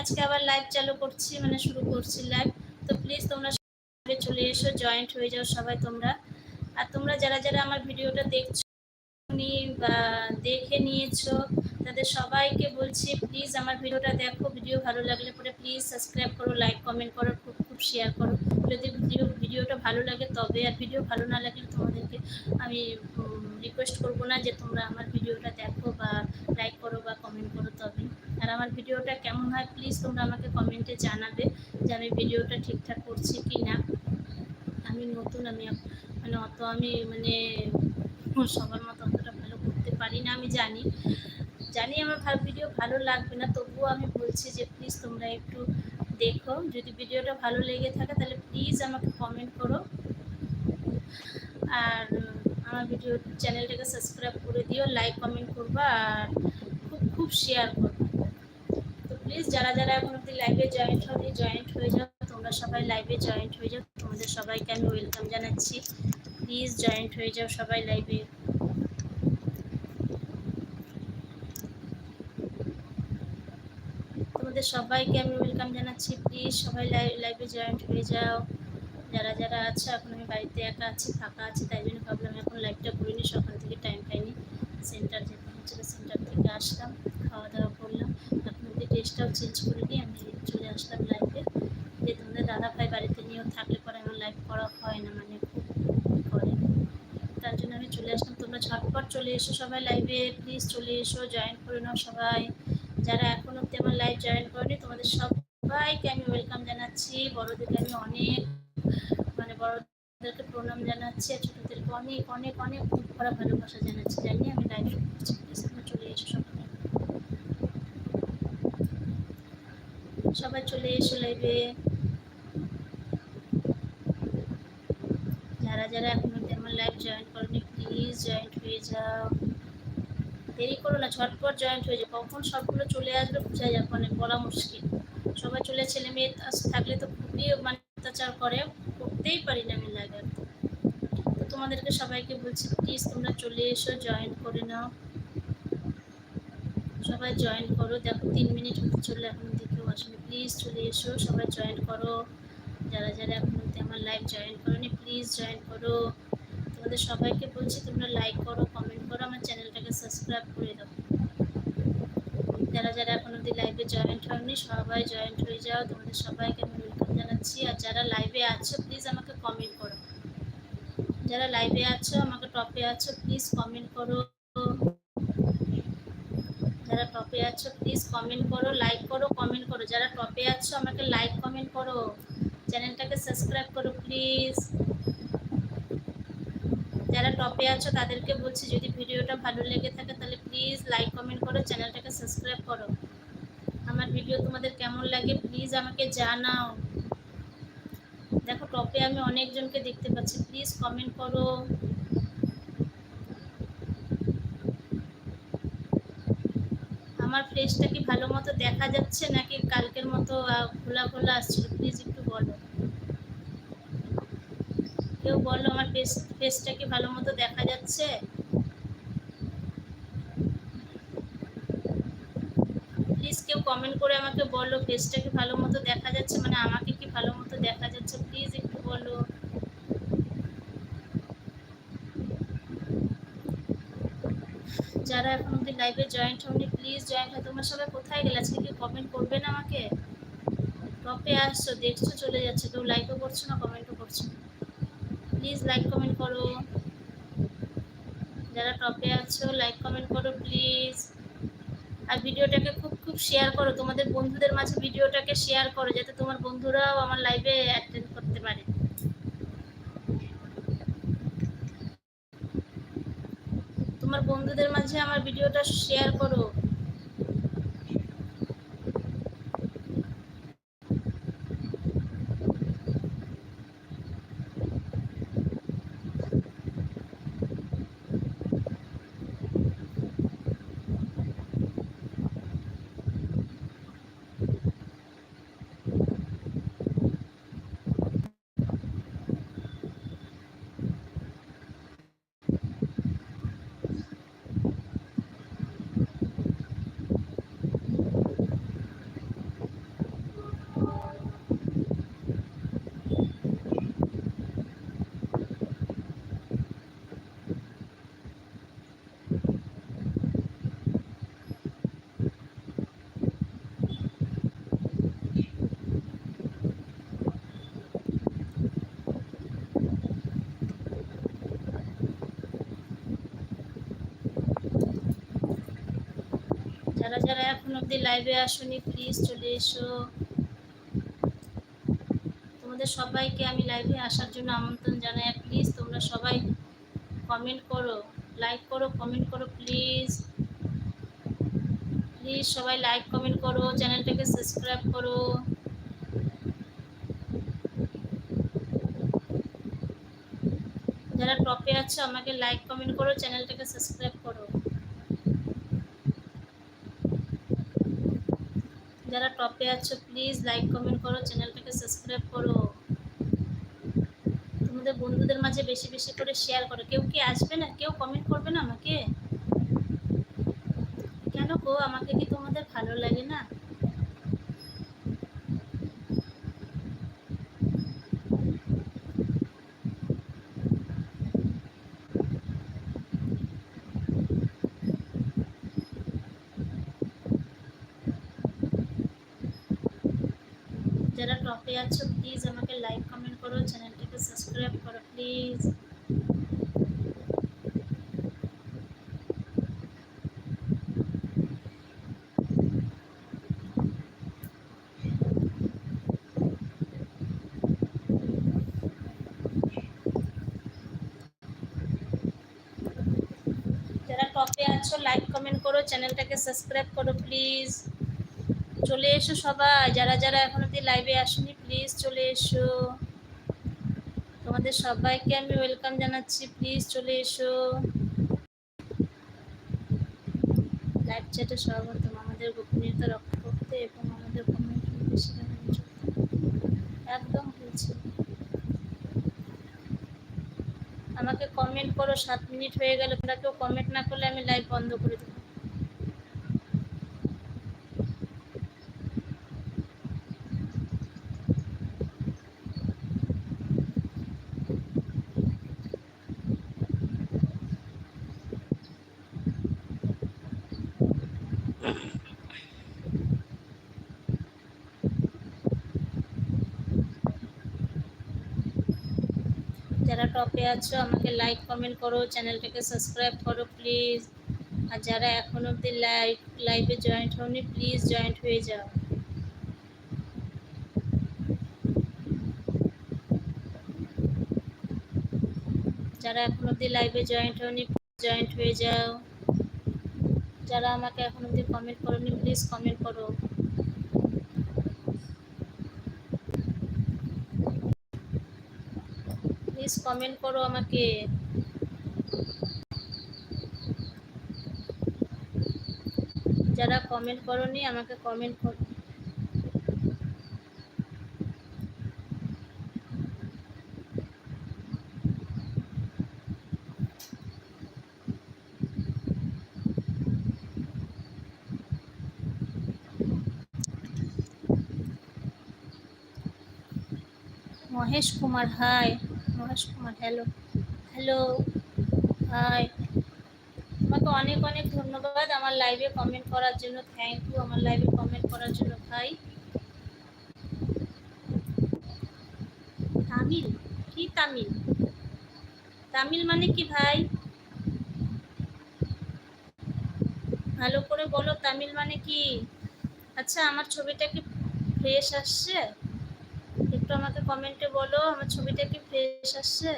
আজকে আবার লাইভ চালু করছি মানে শুরু করছি লাইভ তো প্লিজ তোমরা চলে এসো জয়েন্ট হয়ে যাও সবাই তোমরা। আর তোমরা যারা যারা আমার ভিডিওটা দেখছ বা দেখে নিয়েছো, তাদের সবাইকে বলছি প্লিজ আমার ভিডিওটা দেখো ভিডিও ভালো লাগলে পরে প্লিজ সাবস্ক্রাইব করো লাইক কমেন্ট করো, খুব খুব শেয়ার করো। যদি ভিডিও ভিডিওটা ভালো লাগে, তবে আর ভিডিও ভালো না লাগলে তোমাদেরকে আমি রিকোয়েস্ট করব না যে তোমরা আমার ভিডিওটা দেখো বা লাইক করো বা কমেন্ট করো তবে আর আমার ভিডিওটা কেমন হয় প্লিজ তোমরা আমাকে কমেন্টে জানাবে যে আমি ভিডিওটা ঠিকঠাক করছি কি না আমি নতুন, আমি মানে অত আমি মানে সবার মতো অতটা ভালো করতে পারি না, আমি জানি। জানি আমার ভিডিও ভালো লাগবে না, তবুও আমি বলছি যে প্লিজ তোমরা একটু দেখো, যদি ভিডিওটা ভালো লেগে থাকে তাহলে প্লিজ আমাকে কমেন্ট করো। আর আমার ভিডিও চ্যানেলটাকে সাবস্ক্রাইব করে দিও লাইক কমেন্ট করবা আর খুব খুব শেয়ার করব। তো প্লিজ যারা যারা এখন অব্দি লাইভে জয়েন্ট হবে জয়েন্ট হয়ে যাও, তোমরা সবাই লাইভে জয়েন্ট হয়ে যাও। তোমাদের সবাইকে আমি ওয়েলকাম জানাচ্ছি। প্লিজ জয়েন্ট হয়ে যাও সবাই লাইভে তোমাদের সবাইকে আমি ওয়েলকাম জানাচ্ছি। প্লিজ সবাই লাইভে জয়েন্ট হয়ে যাও। যারা যারা আছে, এখন আমি বাড়িতে একা আছি, ফাঁকা আছি, তাই জন্য ভাবলাম এখন লাইভটা করিনি, সকাল থেকে টাইম পাইনি। সেন্টার যেতে হচ্ছিল সেন্টার থেকে আসলাম খাওয়া দাওয়া করলাম অব্দি ড্রেসটাও চেঞ্জ করিনি আমি চলে আসলাম লাইভে যে তোমাদের দাদা ভাই বাড়িতে নিয়েও থাকলে পরে আমার লাইভ করা হয় না মানে করে। তার জন্য আমি চলে আসলাম। তোমরা ঝটপট চলে এসো সবাই লাইভে প্লিজ চলে এসো জয়েন করে নাও সবাই। যারা এখন অব্দি আমার লাইভ জয়েন করেনি, তোমাদের সবাইকে আমি ওয়েলকাম জানাচ্ছি। বড়দেরকে আমি অনেক মানে বড়দেরকে প্রণাম জানাচ্ছি আর ছোটদেরকে অনেক অনেক অনেক ভরা ভালোবাসা জানাচ্ছি। জানি আমি লাইভ চলে এসো সবাই। সবাই চলে এসো লাইভে যারা যারা এখন অব্দি আমার লাইভ জয়েন করেনি প্লিজ জয়েন্ট হয়ে যাও। দেরি করো না, ঝটপট জয়েন্ট হয়ে যাও। কখন সবগুলো চলে আসবে বোঝা যাবে মানে বলা মুশকিল। সবাই চলে ছেলে মেয়ে থাকলে তো খুবই মানে অত্যাচার করে, করতেই পারি না আমি লাইভ তো তোমাদেরকে সবাইকে বলছি প্লিজ তোমরা চলে এসো জয়েন করে নাও। সবাই জয়েন করো। দেখো, তিন মিনিট হতে চলে এখন দেখেও আসলে প্লিজ চলে এসো, সবাই জয়েন করো। যারা যারা এখন আমার লাইভ জয়েন করোনি প্লিজ জয়েন করো। তোমাদের সবাইকে বলছি, তোমরা লাইক করো কমেন্ট করো, আমার চ্যানেলটাকে সাবস্ক্রাইব করে দাও। যারা যারা এখন অব্দি লাইভে জয়েন্ট হয়নি, সবাই জয়েন্ট হয়ে যাও। তোমাদের সবাইকে আমি ওয়েলকাম জানাচ্ছি। আর যারা লাইভে আছো প্লিজ আমাকে কমেন্ট করো। যারা লাইভে আছো, আমাকে টপে আছো প্লিজ কমেন্ট করো। যারা টপে আছো প্লিজ কমেন্ট করো লাইক করো কমেন্ট করো। যারা টপে আছো, আমাকে লাইক কমেন্ট করো। চ্যানেলটাকে সাবস্ক্রাইব করো প্লিজ যারা টপে আছো, তাদেরকে বলছি যদি ভিডিওটা ভালো লেগে থাকে, তাহলে প্লিজ লাইক কমেন্ট করো, চ্যানেলটাকে সাবস্ক্রাইব করো। আমার ভিডিও তোমাদের কেমন লাগে প্লিজ আমাকে জানাও। দেখো, টপে আমি অনেকজনকে দেখতে পাচ্ছি প্লিজ কমেন্ট করো। আমার ফেসটা কি ভালো মতো দেখা যাচ্ছে, নাকি কালকের মতো খোলা খোলা আসছিল? প্লিজ একটু বলো। কেউ বলো আমার ফেস ফেসটা কি ভালো মতো দেখা যাচ্ছে? প্লিজ কেউ কমেন্ট করে আমাকে বলো ফেসটা কি ভালো মতো দেখা যাচ্ছে মানে আমাকে কি ভালো মতো দেখা যাচ্ছে? প্লিজ একটু বলো যারা এখন অব্দি লাইভে জয়েন্ট হয়নি প্লিজ জয়েন্ট হয়। তোমরা সবাই কোথায় গেলে? আজকে কি কমেন্ট করবে না আমাকে? টপে আসছো, দেখছ, চলে যাচ্ছে। কেউ লাইকও করছ না কমেন্টও করছ না। প্লিজ লাইক কমেন্ট করো যারা টপে আছো লাইক কমেন্ট করো প্লিজ আর ভিডিওটাকে খুব খুব শেয়ার করো। তোমাদের বন্ধুদের মাঝে ভিডিওটাকে শেয়ার করো, যাতে তোমার বন্ধুরাও আমার লাইভে অ্যাটেন্ড করতে পারে। তোমার বন্ধুদের মাঝে আমার ভিডিওটা শেয়ার করো। যারা এখন অব্দি লাইভে আসনি প্লিজ চলে এসো। তোমাদের সবাইকে আমি লাইভে আসার জন্য আমন্ত্রণ জানাই। প্লিজ তোমরা সবাই কমেন্ট করো লাইক করো কমেন্ট করো প্লিজ প্লিজ সবাই লাইক কমেন্ট করো চ্যানেলটাকে সাবস্ক্রাইব করো। যারা টপে আছো, আমাকে লাইক কমেন্ট করো চ্যানেলটাকে সাবস্ক্রাইব করো যারা টপে আছো প্লিজ লাইক কমেন্ট করো চ্যানেলটাকে সাবস্ক্রাইব করো। তোমাদের বন্ধুদের মাঝে বেশি বেশি করে শেয়ার করো। কেউ কি আসবে না? কেউ কমেন্ট করবে না আমাকে? কেন গো? আমাকে কি তোমাদের ভালো লাগে না? যারা টপে আছো প্লিজ আমাকে লাইক কমেন্ট করো চ্যানেলটাকে সাবস্ক্রাইব করো প্লিজ যারা টপে আছো লাইক কমেন্ট করো চ্যানেলটাকে সাবস্ক্রাইব করো প্লিজ চলে এসো সবাই, যারা যারা এখন অব্দি লাইভে আসেনি প্লিজ চলে এসো। তোমাদের সবাইকে আমি ওয়েলকাম জানাচ্ছি প্লিজ চলে এসো। লাইভ চ্যাটে স্বাগতম আমাদের গোপনীয়তা রক্ষা করতে এবং আমাদের একদম বলছি। আমাকে কমেন্ট করো, সাত মিনিট হয়ে গেল, তোমরা কেউ কমেন্ট না করলে আমি লাইভ বন্ধ করে দেবো। যারা টপে আছো, আমাকে লাইক কমেন্ট করো, চ্যানেলটাকে সাবস্ক্রাইব করো প্লিজ আর যারা এখন অবধি লাইভ লাইভে জয়েন্ট হওনি প্লিজ জয়েন্ট হয়ে যাও। যারা এখন অবধি লাইভে জয়েন্ট হওনি জয়েন্ট হয়ে যাও। যারা আমাকে এখন অবধি কমেন্ট করোনি প্লিজ কমেন্ট করো। প্লিজ কমেন্ট করো আমাকে। যারা কমেন্ট করনি আমাকে কমেন্ট করো Mahesh Kumar hi Mahesh Kumar hello hello hi তোমাকে অনেক অনেক ধন্যবাদ আমার লাইভে কমেন্ট করার জন্য। থ্যাংক ইউ আমার লাইভে কমেন্ট করার জন্য, ভাই। তামিল? কি তামিল? তামিল মানে কি, ভাই? ভালো করে বলো, তামিল মানে কি? আচ্ছা আমার ছবিটা কি ফ্রেশ আসছে? একটু আমাকে কমেন্টে বলো, আমার ছবিটা কি ফ্রেশ আসছে?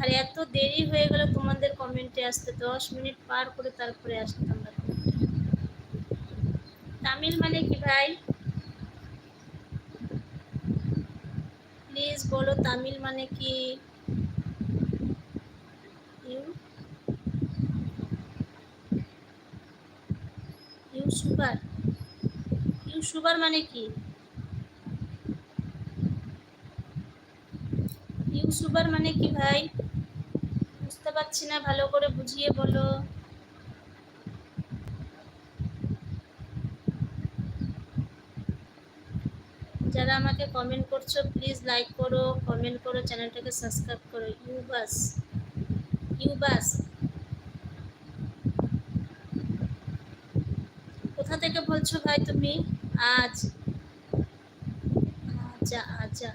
আর এত দেরি হয়ে গেল তোমাদের কমেন্টে আসতে, দশ মিনিট পার করে তারপরে আসতে তামিল মানে কি ভাই? প্লিজ বলো তামিল মানে কি? You you sugar? You sugar মানে কি? ইউসুবার মানে কি ভাই? বুঝতে পারছি না, ভালো করে বুঝিয়ে বলো। যারা আমাকে কমেন্ট করছ প্লিজ লাইক করো কমেন্ট করো, চ্যানেলটাকে সাবস্ক্রাইব করো। ইউবাস ইউবাস। কোথা থেকে বলছো ভাই তুমি? আজ। আচ্ছা আচ্ছা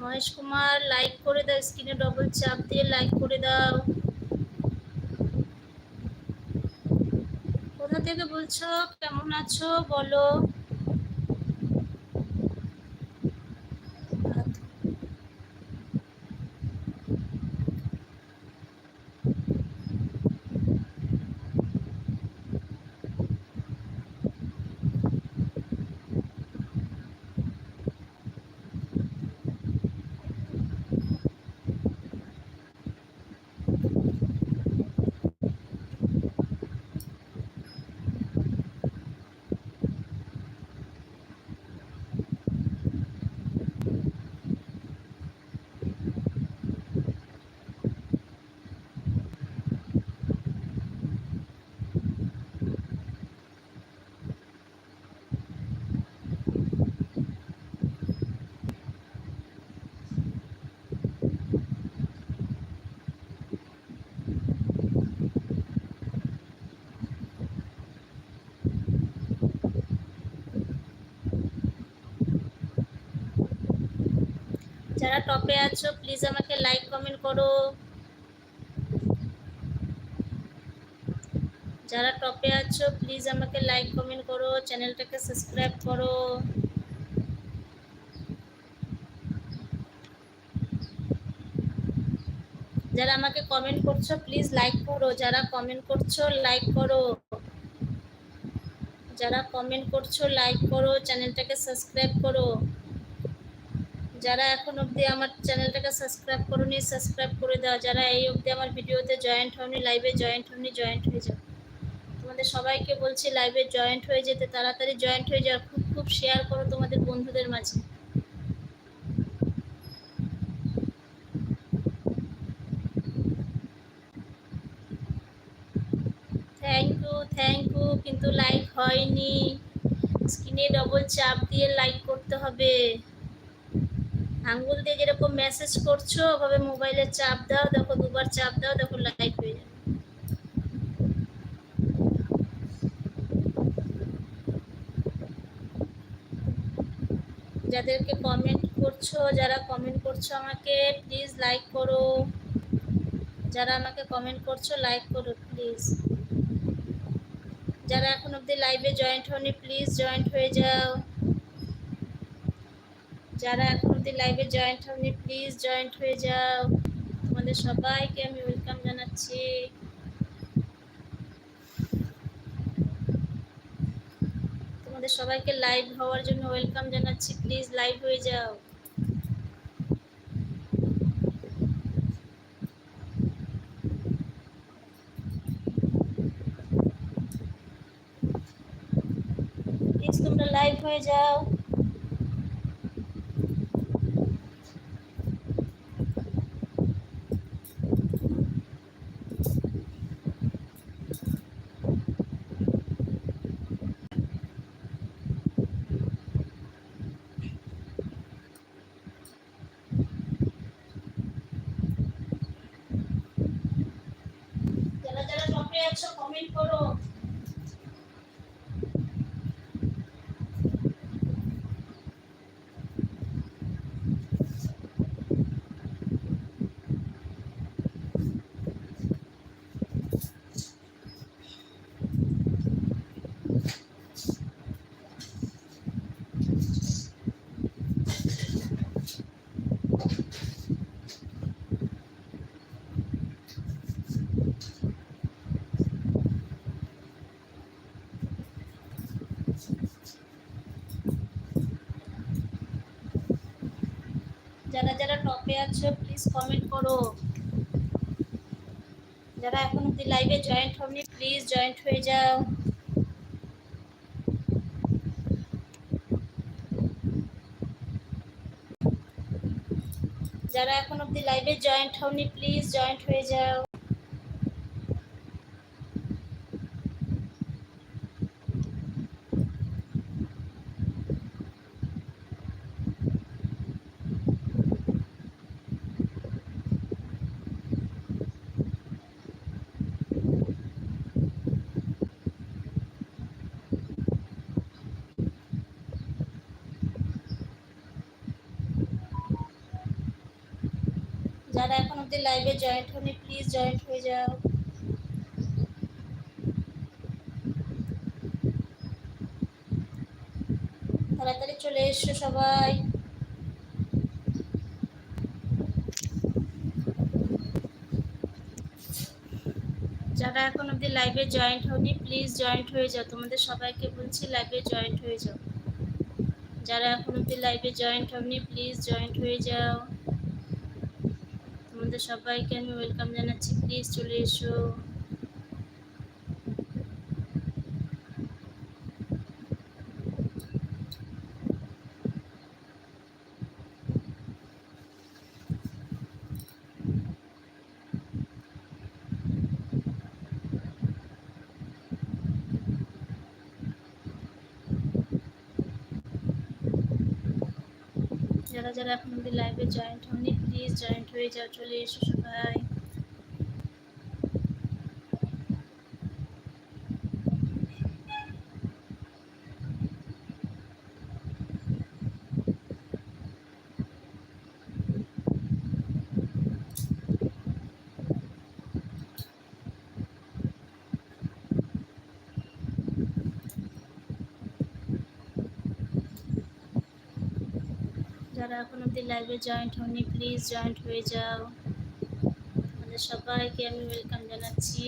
মহেশ কুমার লাইক করে দাও, স্ক্রিনে ডবল চাপ দিয়ে লাইক করে দাও। কোথা থেকে বলছো? কেমন আছো? বলো। যারা টপে আছো প্লিজ আমাকে লাইক কমেন্ট করো। যারা টপে আছো প্লিজ আমাকে লাইক কমেন্ট করো চ্যানেলটাকে সাবস্ক্রাইব করো। যারা আমাকে কমেন্ট করছ প্লিজ লাইক করো। যারা কমেন্ট করছ লাইক করো। যারা কমেন্ট করছ লাইক করো চ্যানেলটাকে সাবস্ক্রাইব করো। যারা এখন অবধি আমার চ্যানেলটাকে সাবস্ক্রাইব করোনি সাবস্ক্রাইব করে দাও। যারা এই অবধি আমার ভিডিওতে জয়েন্ট হওনি লাইভে জয়েন্ট হওনি জয়েন্ট হয়ে যাও। তোমাদের সবাইকে বলছি লাইভে জয়েন্ট হয়ে যেতে, তাড়াতাড়ি জয়েন্ট হয়ে যাও। খুব খুব শেয়ার করো তোমাদের বন্ধুদের মাঝে। থ্যাংক ইউ থ্যাংক ইউ কিন্তু লাইক হয়নি। স্ক্রিনে ডবল চাপ দিয়ে লাইক করতে হবে। আঙ্গুল দিয়ে যেরকম মেসেজ করছ, ওভাবে মোবাইলে চাপ দাও, দেখো দুবার চাপ দাও, দেখো লাইক হয়ে যাবে। যাদেরকে কমেন্ট করছ, যারা কমেন্ট করছ আমাকে প্লিজ লাইক করো। যারা আমাকে কমেন্ট করছ লাইক করো প্লিজ যারা এখন অব্দি লাইভে জয়েন্ট হনি প্লিজ জয়েন্ট হয়ে যাও। যারা এখন অব্দি লাইভে জয়েন্ট হনি প্লিজ জয়েন্ট হয়ে যাও। তোমাদের সবাইকে আমি ওয়েলকাম জানাচ্ছি। তোমাদের সবাইকে লাইভ হওয়ার জন্য ওয়েলকাম জানাচ্ছি। প্লিজ লাইভ হয়ে যাও। প্লিজ তোমরা লাইভ হয়ে যাও যারা যারা টপে আছো কমেন্ট করো যারা যারা টপে আছো প্লিজ কমেন্ট করো। যারা এখন অব্দি লাইভে জয়েন্ট হননি প্লিজ জয়েন্ট হয়ে যাও। যারা এখন অব্দি লাইভে জয়েন্ট হওনি প্লিজ জয়েন্ট হয়ে যাও। অব্দি লাইভে জয়েন্ট হয়নি প্লিজ জয়েন্ট হয়ে যাও। তাড়াতাড়ি চলে এসো সবাই। যারা এখন অব্দি লাইভে জয়েন্ট হয়নি প্লিজ জয়েন্ট হয়ে যাও। তোমাদের সবাইকে বলছি লাইভে জয়েন্ট হয়ে যাও। যারা এখন অব্দি লাইভে জয়েন্ট হয়নি প্লিজ জয়েন্ট হয়ে যাও। তোমাদের সবাইকে আমি ওয়েলকাম জানাচ্ছি। প্লিজ চলে এসো। যারা যারা এখন অব্দি লাইভে জয়েন্ট হয়নি প্লিজ জয়েন্ট হয়ে যাও চলে এসো সবাই। যারা এখন অব্দি লাইভে জয়েন্ট হয়নি প্লিজ জয়েন্ট হয়ে যাও। আমাদের সবাইকে আমি ওয়েলকাম জানাচ্ছি।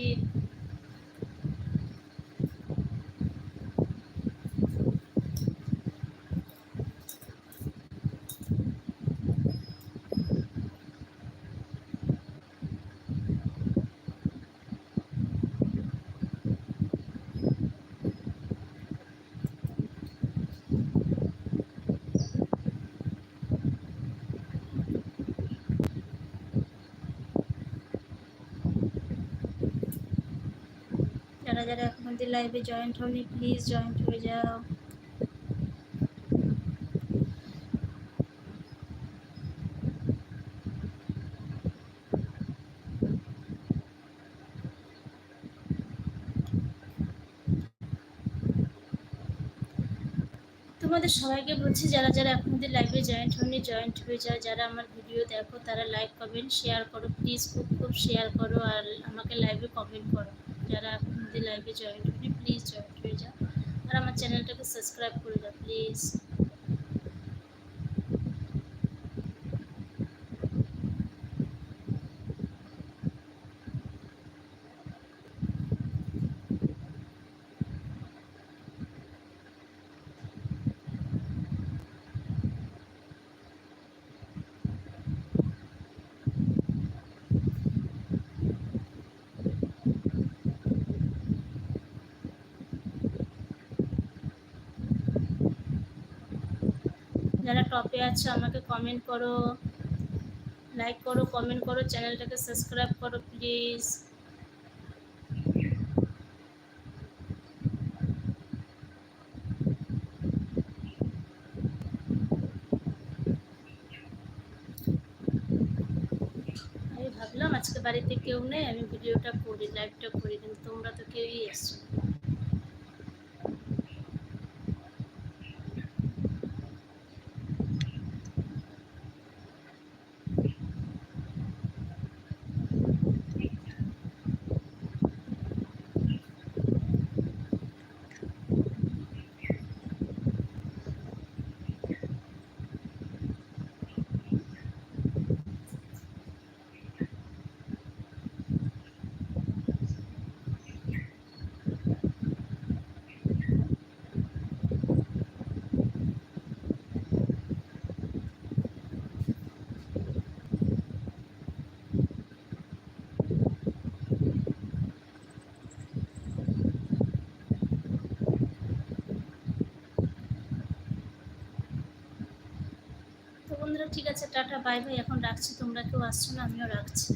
যারা যারা এখন অব্দি লাইভে জয়েন্ট হয়নি প্লিজ জয়েন্ট হয়ে যাও। তোমাদের সবাইকে বলছি, যারা যারা এখন অব্দি লাইভে জয়েন্ট হয়নি জয়েন্ট হয়ে যাও। যারা আমার ভিডিও দেখো, তারা লাইক কমেন্ট শেয়ার করো। প্লিজ খুব খুব শেয়ার করো আর আমাকে লাইভে কমেন্ট করো। যারা এখন লাইভে জয়েন্ট হয়নি প্লিজ জয়েন্ট হয়ে যাও আর আমার চ্যানেলটাকে সাবস্ক্রাইব করে দাও প্লিজ যারা টপে আছো, আমাকে কমেন্ট করো লাইক করো কমেন্ট করো, চ্যানেলটাকে সাবস্ক্রাইব করো প্লিজ ভাবলাম আজকে বাড়িতে কেউ নেই, আমি ভিডিওটা করি লাইভটা করি, কিন্তু তোমরা তো কেউই এসছো না। তো বন্ধুরা ঠিক আছে টাটা বাই বাই। এখন রাখছি তোমরা কেউ আসছো না আমিও রাখছি।